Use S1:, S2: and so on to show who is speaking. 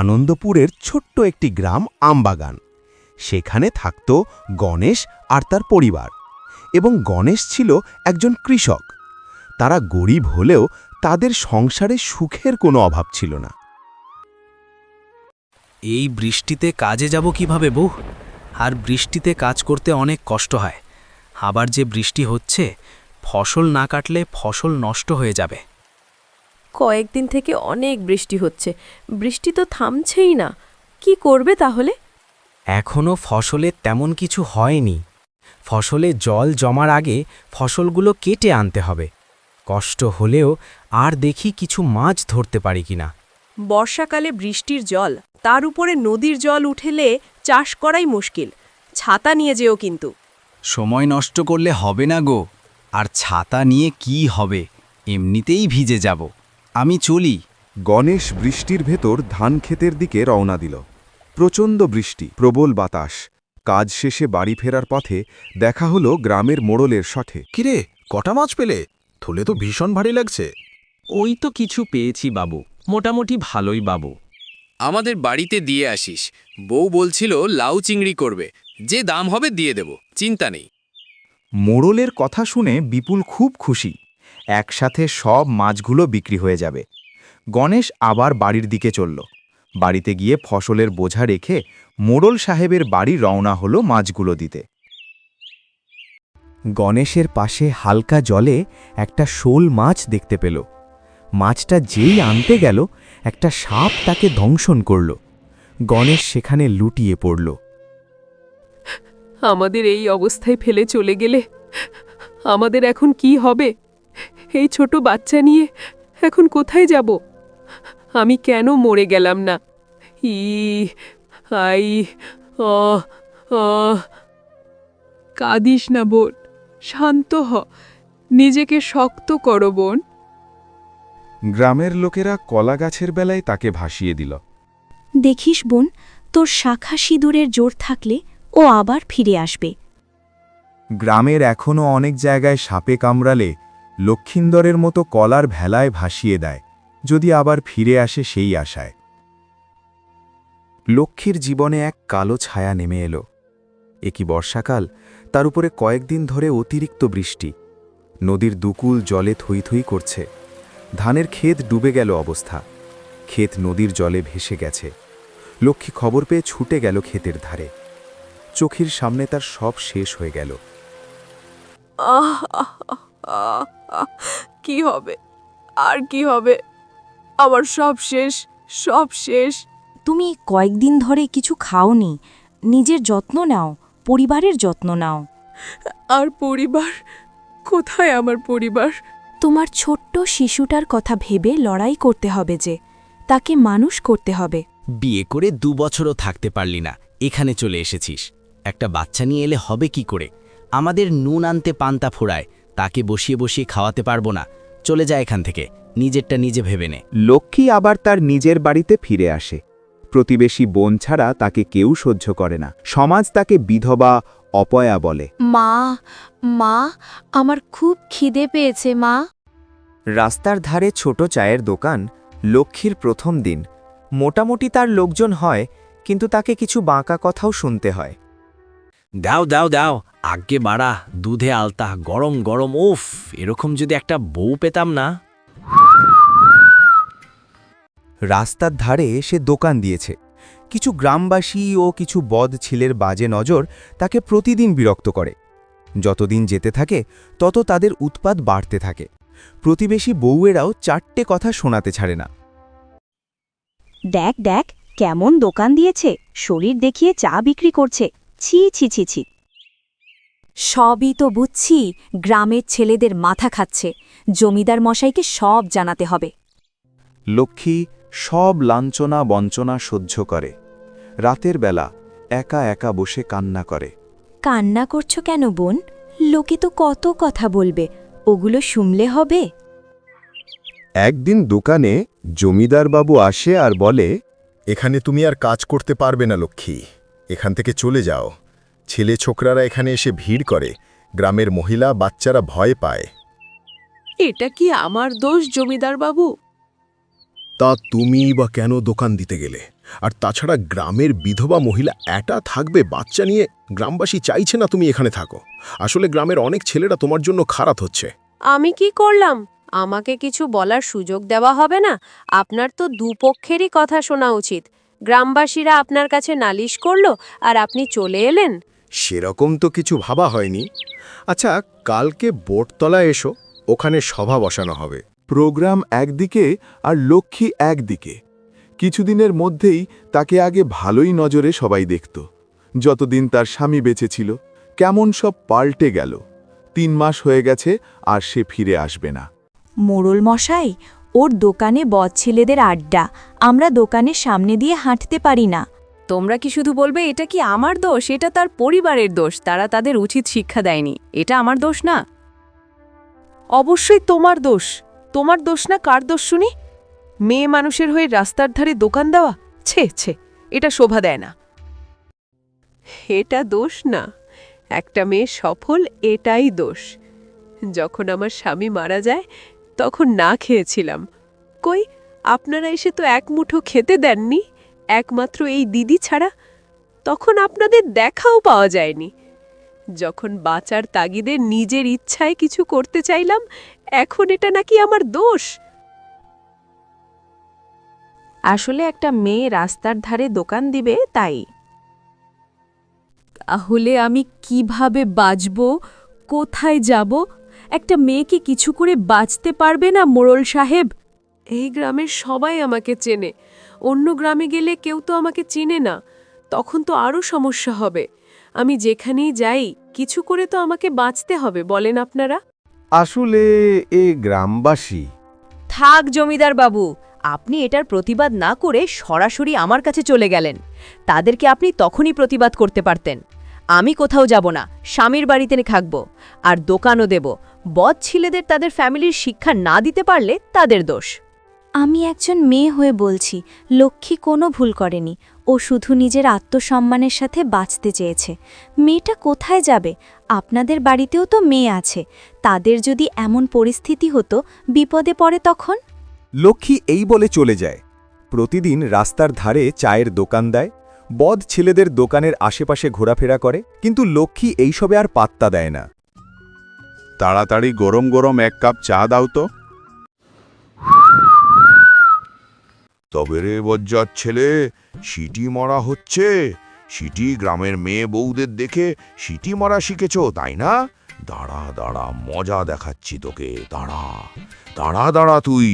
S1: আনন্দপুরের ছোট্ট একটি গ্রাম আমবাগান। সেখানে থাকত গণেশ আর তার পরিবার এবং গণেশ ছিল একজন কৃষক। তারা গরিব হলেও তাদের সংসারে সুখের কোনো অভাব ছিল না।
S2: এই বৃষ্টিতে কাজে যাব কীভাবে বউ? আর বৃষ্টিতে কাজ করতে অনেক কষ্ট হয়। আবার যে বৃষ্টি হচ্ছে, ফসল না কাটলে ফসল নষ্ট হয়ে যাবে।
S3: কয়েকদিন থেকে অনেক বৃষ্টি হচ্ছে। বৃষ্টি তো থামছেই না। কি করবে তাহলে?
S2: এখনও ফসলে তেমন কিছু হয়নি। ফসলে জল জমার আগে ফসলগুলো কেটে আনতে হবে। কষ্ট হলেও আর দেখি কিছু মাছ ধরতে পারি কিনা।
S3: বর্ষাকালে বৃষ্টির জল তার উপরে নদীর জল উঠেলে চাষ করাই মুশকিল। ছাতা নিয়ে যেও কিন্তু।
S4: সময় নষ্ট করলে হবে না গো। আর ছাতা নিয়ে কি হবে? এমনিতেই ভিজে যাব। আমি চলি।
S5: গণেশ বৃষ্টির ভেতর ধান ক্ষেতের দিকে রওনা দিল। প্রচণ্ড বৃষ্টি প্রবল বাতাস। কাজ শেষে বাড়ি ফেরার পথে দেখা হলো গ্রামের মোড়লের সাথে
S6: কিরে কটা মাছ পেলে? থলে তো ভীষণ ভারী লাগছে।
S7: ওই তো কিছু পেয়েছি বাবু মোটামুটি ভালোই বাবু।
S8: আমাদের বাড়িতে দিয়ে আসিস। বউ বলছিল লাউ চিংড়ি করবে। যে দাম হবে দিয়ে দেব চিন্তা নেই।
S9: মোড়লের কথা শুনে বিপুল খুব খুশি। একসাথে সব মাছগুলো বিক্রি হয়ে যাবে। গণেশ আবার বাড়ির দিকে চলল। বাড়িতে গিয়ে ফসলের বোঝা রেখে মোড়ল সাহেবের বাড়ি রওনা হলো মাছগুলো দিতে। গণেশের পাশে হালকা জলে একটা শোল মাছ দেখতে পেল। মাছটা যেই আনতে গেল, একটা সাপ তাকে দংশন করল। গণেশ সেখানে লুটিয়ে পড়ল।
S3: আমাদের এই অবস্থায় ফেলে চলে গেলে আমাদের এখন কি হবে? এই ছোট বাচ্চা নিয়ে এখন কোথায় যাব? আমি কেন মরে গেলাম না? ই আই অ কাঁদিস না বোন শান্ত হ নিজেকে শক্ত করো বোন।
S5: গ্রামের লোকেরা কলা গাছের বেলায় তাকে ভাসিয়ে দিল।
S10: দেখিস বোন তোর শাখা সিঁদুরের জোর থাকলে ও আবার ফিরে আসবে।
S9: গ্রামের এখনও অনেক জায়গায় সাপে কামড়ালে লক্ষিন্দরের মতো কলার ভেলায় ভাসিয়ে দেয় যদি আবার ফিরে আসে সেই আশায়। লক্ষ্মীর জীবনে এক কালো ছায়া নেমে এলো। এ কি বর্ষাকাল? তার উপরে কয়েকদিন ধরে অতিরিক্ত বৃষ্টি। নদীর দুকুল জলে থই থই করছে। ধানের ক্ষেত ডুবে গেল অবস্থা। ক্ষেত নদীর জলে ভেসে গেছে। লক্ষ্মী খবর পেয়ে ছুটে গেল ক্ষেতের ধারে। চোখের সামনে তার সব শেষ হয়ে গেল।
S3: আহ, কি হবে? আর কি হবে? আমার সব শেষ সব শেষ।
S10: তুমি কয়েকদিন ধরে কিছু খাওনি। নিজের যত্ন নাও পরিবারের যত্ন নাও।
S3: আর পরিবার? কোথায় আমার পরিবার?
S10: তোমার ছোট্ট শিশুটার কথা ভেবে লড়াই করতে হবে যে তাকে মানুষ করতে হবে।
S2: বিয়ে করে দু বছরও থাকতে পারলি না এখানে চলে এসেছিস। একটা বাচ্চা নিয়ে এলে হবে কি করে? আমাদের নুন আনতে পান্তা ফোড়ায় তাকে বসিয়ে বসিয়ে খাওয়াতে পারব না। চলে যায় এখান থেকে। নিজেরটা নিজে ভেবে নে।
S9: লক্ষ্মী আবার তার নিজের বাড়িতে ফিরে আসে। প্রতিবেশী বোন ছাড়া তাকে কেউ সহ্য করে না। সমাজ তাকে বিধবা অপয়া বলে।
S10: মা মা আমার খুব খিদে পেয়েছে মা।
S9: রাস্তার ধারে ছোট চায়ের দোকান লক্ষ্মীর প্রথম দিন। মোটামুটি তার লোকজন হয় কিন্তু তাকে কিছু বাঁকা কথাও শুনতে হয়।
S7: দাও দাও দাও আগে বাড়া দুধে আলতা গরম গরম উফ এরকম যদি একটা বউ পেতাম না।
S9: রাস্তার ধারে সে দোকান দিয়েছে। কিছু গ্রামবাসী ও কিছু বদ ছিলের বাজে নজর তাকে প্রতিদিন বিরক্ত করে। যতদিন যেতে থাকে তত তাদের উৎপাত বাড়তে থাকে। প্রতিবেশী বউয়েরাও চারটে কথা শোনাতে ছাড়ে না।
S10: দেখ দেখ কেমন দোকান দিয়েছে। শরীর দেখিয়ে চা বিক্রি করছে। ছি ছি ছি ছি। সবই তো বুঝছি গ্রামের ছেলেদের মাথা খাচ্ছে। জমিদার মশাইকে সব জানাতে হবে।
S9: লক্ষ্মী সব লাঞ্ছনা বঞ্চনা সহ্য করে। রাতের বেলা একা একা বসে কান্না করে।
S10: কান্না করছ কেন বোন? লোকে তো কত কথা বলবে ওগুলো শুনলে হবে।
S5: একদিন দোকানে জমিদার বাবু আসে আর বলে
S6: এখানে তুমি আর কাজ করতে পারবে না লক্ষ্মী এখান থেকে চলে যাও। ছেলে ছোকরারা এখানে এসে ভিড় করে। গ্রামের মহিলা বাচ্চারা ভয় পায়।
S3: এটা কি আমার দোষ জমিদার বাবু?
S6: তা তুমি বা কেন দোকান দিতে গেলে? আর তাছাড়া গ্রামের বিধবা মহিলা এটা থাকবে বাচ্চা নিয়ে গ্রামবাসী চাইছে না তুমি এখানে থাকো। আসলে গ্রামের অনেক ছেলেরা তোমার জন্য খারাপ হচ্ছে।
S11: আমি কি করলাম? আমাকে কিছু বলার সুযোগ দেওয়া হবে না? আপনার তো দুপক্ষেরই কথা শোনা উচিত। গ্রামবাসীরা আপনার কাছে নালিশ করল আর আপনি চলে এলেন?
S6: সেরকম তো কিছু ভাবা হয়নি। আচ্ছা কালকে বোটতলা এসো ওখানে সভা বসানো হবে।
S5: প্রোগ্রাম একদিকে আর লক্ষ্মী একদিকে। কিছুদিনের মধ্যেই তাকে আগে ভালোই নজরে সবাই দেখত। যতদিন তার স্বামী বেঁচে ছিল কেমন সব পাল্টে গেল। তিন মাস হয়ে গেছে আর সে ফিরে আসবে না।
S12: মোড়ল মশাই ওর দোকানে বদ ছেলেদের আড্ডা। আমরা দোকানের সামনে দিয়ে হাঁটতে পারি না।
S3: তোমরা কি শুধু বলবে, এটা কি আমার দোষ? এটা তার পরিবারের দোষ। তারা তাদের উচিত শিক্ষা দেয়নি। এটা আমার দোষ না। অবশ্যই তোমার দোষ। তোমার দোষ না কার দোষ শুনি? মেয়ে মানুষের হয়ে রাস্তার ধারে দোকান দেওয়া? ছে ছে, এটা শোভা দেয় না। এটা দোষ না। একটা মেয়ে সফল, এটাই দোষ। যখন আমার স্বামী মারা যায়, তখন না খেয়েছিলাম। কই, আপনারা এসে তো এক মুঠো খেতে দেননি? একমাত্র এই দিদি ছাড়া তখন আপনাদের দেখাও পাওয়া যায়নি। যখন বাঁচার তাগিদে নিজের ইচ্ছায় কিছু করতে চাইলাম এখন এটা নাকি আমার দোষ। আসলে একটা মেয়ে রাস্তার ধারে দোকান দিবে তাই।
S12: তাহলে আমি কীভাবে বাঁচব? কোথায় যাব? একটা মেয়েকে কিছু করে বাঁচতে পারবে না মোড়ল সাহেব?
S3: এই গ্রামের সবাই আমাকে চেনে। অন্য গ্রামে গেলে কেউ তো আমাকে চিনে না। তখন তো আরও সমস্যা হবে। আমি যেখানেই যাই কিছু করে তো আমাকে বাঁচতে হবে বলেন আপনারা?
S13: আসলে এ গ্রামবাসী।
S12: থাক জমিদার বাবু আপনি এটার প্রতিবাদ না করে সরাসরি আমার কাছে চলে গেলেন। তাদেরকে আপনি তখনই প্রতিবাদ করতে পারতেন। আমি কোথাও যাব না স্বামীর বাড়িতে থাকব আর দোকানও দেব। বদ ছেলেদের তাদের ফ্যামিলির শিক্ষা না দিতে পারলে তাদের দোষ।
S10: আমি একজন মেয়ে হয়ে বলছি লক্ষ্মী কোনো ভুল করেনি ও শুধু নিজের আত্মসম্মানের সাথে বাঁচতে চেয়েছে। মেয়েটা কোথায় যাবে? আপনাদের বাড়িতেও তো মেয়ে আছে। তাদের যদি এমন পরিস্থিতি হতো বিপদে পড়ে তখন?
S9: লক্ষ্মী এই বলে চলে যায়। প্রতিদিন রাস্তার ধারে চায়ের দোকান দেয় বদ ছেলেদের দোকানের আশেপাশে ঘোরাফেরা করে কিন্তু লক্ষ্মী এইসবে আর পাত্তা দেয় না।
S5: তাড়াতাড়ি গরম গরম এক কাপ চা দাও তো। তবে রে বজ্জার ছেলে, সিটি মরা হচ্ছে। সিটি গ্রামের মেয়ে বউদের দেখে সিটি মরা শিখেছ, তাই না? দাঁড়া দাঁড়া, মজা দেখাচ্ছি তোকে, দাঁড়া দাঁড়া দাঁড়া তুই।